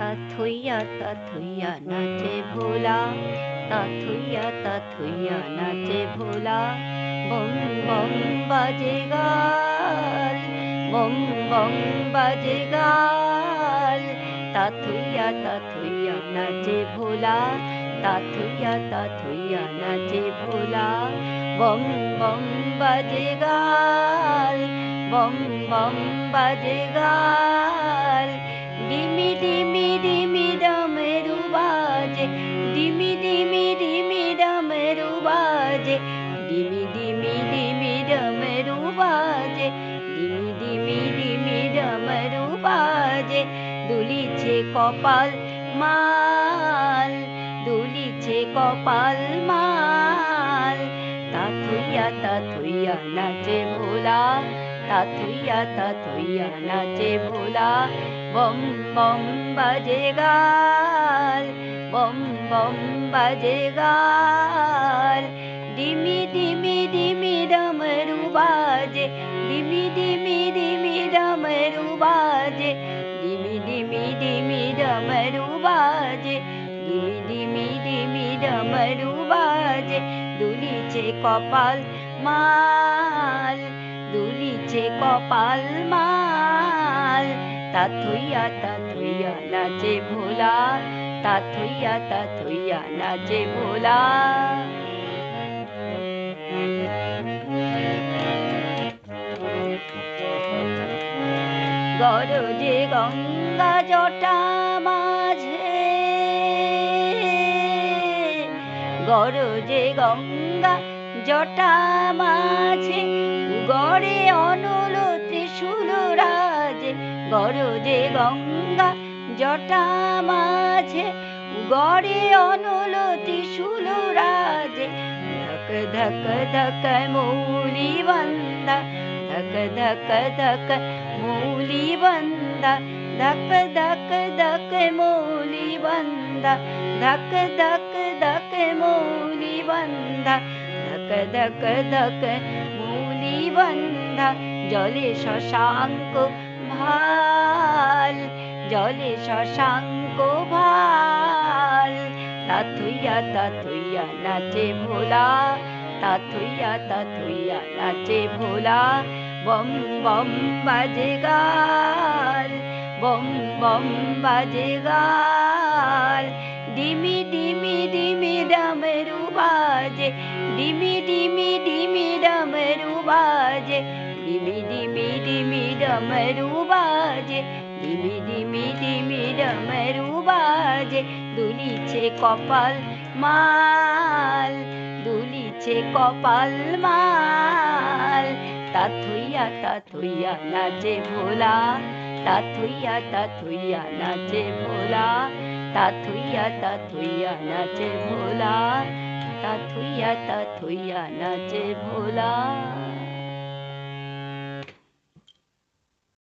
তা থুইয়া তা থুইয়া নাচে ভোলা তা থুইয়া তা থুইয়া নাচে ভোলা বম বম বাজে গাল বম বম বাজে গাল তা থুইয়া তা থুইয়া নাচে ভোলা তা থুইয়া তা থুইয়া নাচে ভোলা বম বম বাজে গাল বম বম বাজে গাল ডিমি ডিমি দুলিছে কপাল মাল, দুলিছে কপাল মাল। তা থুইয়া তা থুইয়া নাচে ভোলা, তা থুইয়া তা থুইয়া নাচে ভোলা। বম বম বাজে গাল, বম বম বাজে গাল। ডিমি ডিমি ডিমি ডমরু বাজে, ডিমি ডিমি ডিমি ডমরু বাজে। ডমরু বাজে দুলিছে কপাল মাল, দুলিছে কপাল মাল। তা থুইয়া তা থুইয়া নাচে ভোলা, তা থুইয়া তা থুইয়া নাচে ভোলা। গরজে গঙ্গা জটা মাঝে গরজে গঙ্গা জটা মাঝে, গড়ে অনল ত্রিশূল রাজে। গরজে গঙ্গা জটা মাঝে, গড়ে অনল ত্রিশূল রাজে। ধক ধক ধক, মৌলি বন্দা, ধক ধক ধক, মৌলি বন্দা। ধক ধক ধক, মৌলি বন্দা ধক ধক ধক মৌলি বন্দা ধক ধক ধক মৌলি বন্দা জলে শশাঙ্ক ভালো জলে শশাঙ্ক ভালো তা থুইয়া তা থুইয়া নাচে ভোলা তা থুইয়া তা থুইয়া নাচে ভোলা বম বম বাজে গাল বম বম বাজে গাল ডিমি ডিমি ডিমি ডমরু বাজে। ডিমি ডিমি ডিমি ডমরু বাজে। ডিমি ডিমি ডিমি ডমরু বাজে। ডিমি ডিমি ডিমি ডমরু বাজে। দুলিছে কপাল মাল, দুলিছে কপাল মাল। তা থুইয়া তা থুইয়া নাচে ভোলা, তা থুইয়া তা থুইয়া নাচে ভোলা। তা থুইয়া তা থুইয়া নাচে ভোলা। তা থুইয়া তা থুইয়া নাচে ভোলা।